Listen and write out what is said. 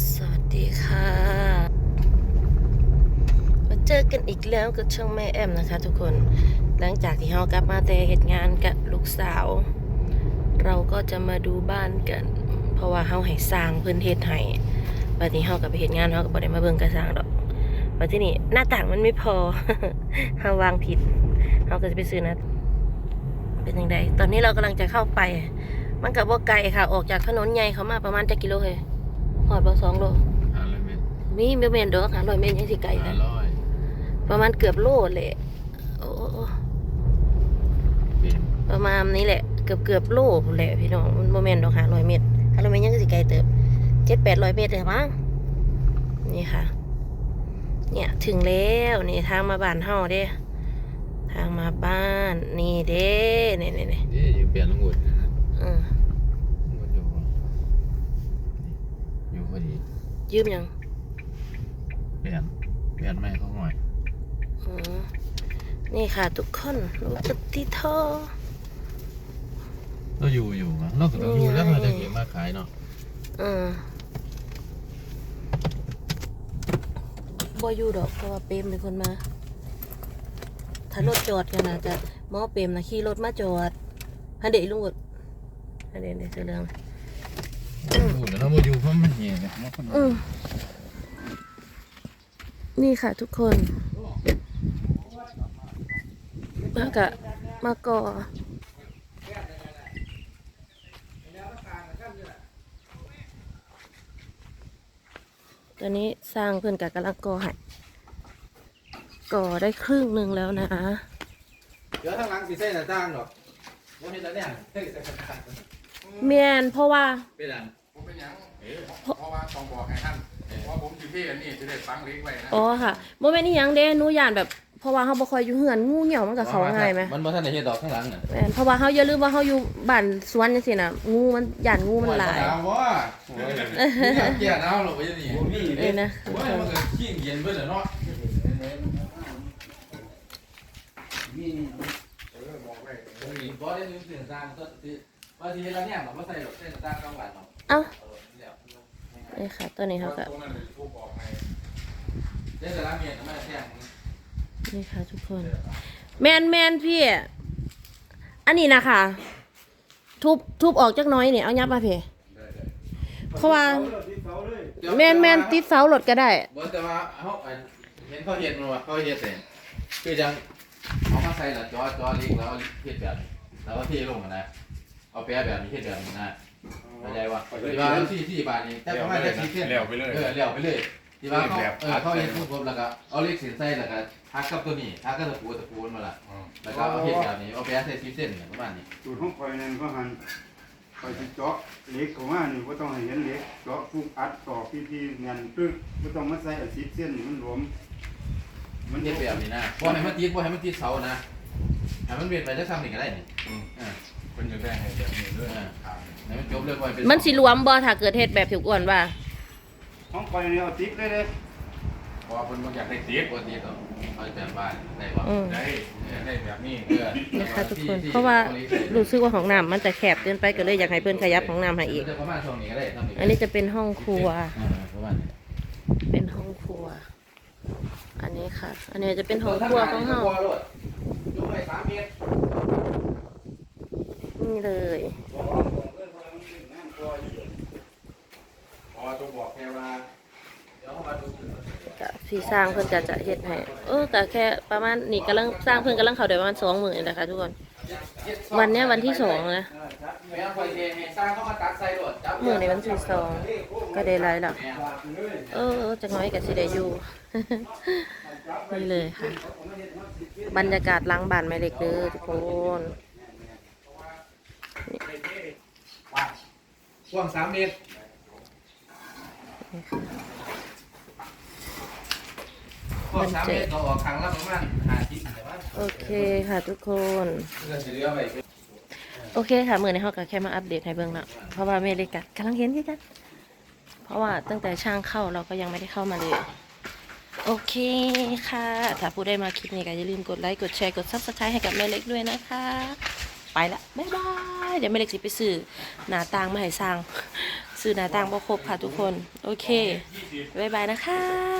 สวัสดีค่ะมาเจอกันอีกแล้วกับช่องแม่แอมนะคะ ทุกคนหลังจากที่เรากลับมาแต่เหตุงานกับลูกสาว เราก็จะมาดูบ้านกัน เพราะว่าเฮาให้สร้างพื้นเทศให้บัดนี้เฮากับไปเหตุงานเฮาก็บ่ได้มาเบิ่งกระสร้างดอกบัดที่นี่หน้าต่างมันไม่พอเฮาวางผิดเฮาก็จะไปซื้อนะเป็นยังไงตอนนี้เรากำลังจะเข้าไป มันกับว่าไกลค่ะ ออกจากถนนใหญ่เขามาประมาณจะกิโลเลย อดบ่สองโลห้าร้อยเมตรมีเมเมนดอกหาร้อยเมตรยังสิไกลห้านะร้อยประมาณเกือบโลเลยโอ้โอ้โอ้เปลี่ยนประมาณนี้แหละ เกือบเกือบโลพุ่นแหละพี่น้องมันโมเมนดอกหาร้อยเมตรหาร้อยเมตรยังสิไกลเติบเจ็ดแปดร้อยเมตรเลยมั้งนี่ค่ะ เนี่ยถึงแล้วนี่ทางมาบ้านเฮาเด้ ทางมาบ้านนี่เด้นี่นี่นี่ นี่อยู่เปลี่ยนลงอุดนะฮะ อืม ลงอุดอยู่อยู่พอดี ยืมยังเปลี่ยนเปลี่ยนไม่เขาหน่อยอืมนี่ค่ะทุกคนรู้จักที่ท่อเราอยู่อยู่มั้งเราก็ต้องอยู่แล้วเราจะเก็บมาขายเนาะอืมบ่อยู่ดอกเพราะว่าเปรมเป็นคนมา ถ้ารถจอดกันนะจะหมอเปรมนะขี่รถมาจอดฮันเดะลุงกดฮันเดะเดี๋ยวเจอเรื่อง อยู่แล้วเรามาอยู่เพราะมันเหี้ยนี่ยนคนอืมนี่ค่ะทุกคนมากะมาก่อตอนนี้สร้างเพื่อนกับกำลังก่อให้ก่อได้ครึ่งหนึ่งแล้วนะ เดี๋ยวทางหลังสิใส่หน้าต่างดอกว่าเห็นแล้วเนี่ย ใส่หน้าต่างเมียนเพราะว่าเป็นอันผมเป็นหยังเพราะว่าต้องบอกให้ท่านเพราะผมสิเท่อันนี้จะได้ฟังเล็กไว้นะอ๋อค่ะโมเมนต์นี้ยังเด้หนูย่านแบบเพราะว่าเขาบ่ค่อยอยู่เหือนงูเหี่ยวมันกับเขาง่ายไหมมันบ่ทันได้เฮ็ดดอกข้างหลังน่ะแม่นเพราะว่าเขาอย่าลืมว่าเขาอยู่บ้านสวนจังซี่น่ะงูมันย่านงูมันหลายเอาว่าโอ้ยนี่เกียร์เอาลงไปจังนี่บ่มีเออนะโอ้ยมันก็ขี้เย็นเบิดแล้วเนาะเออบอกไว้บ่มีบ่ได้อยู่สิหน้าต่างก็สิ ว่าสิเฮ็ดแล้วเนี่ยมันบ่ใส่ดอกใส่หน้าต่างกลางบ้านเนาะเอ้าเออเนี่ยนี่ค่ะ ตัวนี้เขาก็ตรงนั้นเลยทุกบอกให้ได้แต่ละเมียก็มาแท่งนี่ค่ะทุกคน แมนแมนพี่ อันนี้นะคะ ทุบทุบออกจักหน้อยเนี่ยเอายับมาเพเพราะว่าแมนแมนติดเสาหลดก็ได้บ่แต่ว่าเฮาอันเห็นเขาเฮ็ดมันว่าเขาเฮ็ดเนี่ยคือจังเอามาใส่ละจอจอเล็กแล้วเอาเฮ็ดแบบนี้แล้วก็เทลงอะนะ เอาแปะแบบนี้เฮ็ดแบบนี้นะเข้าใจว่าที่ว่าสี่สี่บาทนี่แต่ประมาณแค่สี่เส้นเลี้ยวไปเลยเออเลี้ยวไปเลยที่ว่าเขาแบบเออเขาเห็นทุกคนแล้วก็เอาเลขเส้นใส่แล้วก็ทักกับตัวนี้ทักกับตะปูตะปูนมาละแล้วก็เอาเห็ดแบบนี้เอาแปะใส่สี่เส้นเนี่ยประมาณนี้สูตรของคอยนั่นก็หันคอยสิเจาะเหล็กของมันนี่บ่ต้องให้เห็นเหล็กเจาะฟุกอัดต่อพี่ๆเงินตึกบ่ต้องมาใส่อาสิบเส้นนี่มันหลวมมันเห็ดแบบนี้นะบ่ให้มันติดบ่ให้มันติดเสานะให้มันเวียนไปจะทำอีกก็ได้นี่เอ อคนจะได้ให้แบบนี้ด้วยให้มันจบเลยบ่ให้เป็นมันสิรวมบ่ถ้าเกิดเหตุแบบผิวอ้วนว่าของคอยนี่เอาติ๊กได้เลยเพราะว่าคนมันอยากได้ติ๊บปกติต้องเอาแบบบ้านได้บ่อืม ได้ได้แบบนี้เออนี่ค่ะทุกคน เพราะว่ารู้สึกว่าของน้ำมันจะแคบเกินไปก็เลยอยากให้เพื่อนขยับของน้ำให้อีกมันจะประมาณช่วงนี้ก็ได้ทำอีกอันนี้จะเป็นห้องครัวเออประมาณนี้เป็นห้องครัว อันนี้ค่ะ อันนี้จะเป็นห้องครัวของเฮาอยู่ไปสามเมตร นี่เลยเพราะว่าต้องบอกแค่ว่าเดี๋ยวเขามาดูจุดก็พี่สร้างเพิ่อนก็จะเฮ็ดให้เออแต่แค่ประมาณนี่กำลังสร้างเพิ่อนกำลังเขาได้ประมาณสองหมื่นนะคะทุกคน วันเนี้ยวันที่สองนะหมาตัดในวันที่สองก็ได้หลายแล้วเออจักหน้อยก็สิได้อยู่นี่เลยค่ะ บรรยากาศล้างบ้านแม่เล็กเด้อทุกคน กว้างสามเมตรกว้างสามเมตรเราออกครั้งละประมาณห้าสิบแต่ว่าโอเคค่ะทุกคนเพื่อจะเหลือไปโอเคค่ะมือในห้องก็แค่มาอัปเดตให้เบิ่งละเพราะว่าแม่เล็กกักำลังเห็นที่กันเพราะว่าตั้งแต่ช่างเข้าเราก็ยังไม่ได้เข้ามาเลย โอเคค่ะ ถ้าผู้ได้มาคลิปนี้ก็อย่าลืมกดไลค์ กดแชร์ กด subscribe ให้กับแม่เล็กด้วยนะคะ ไปละบ๊ายบาย เดี๋ยวแม่เล็กสิไปซื้อหน้าต่างมาให้สร้างสื่อหน้าต่างบ่ครบค่ะทุกคน โอเคบ๊ายบายนะคะ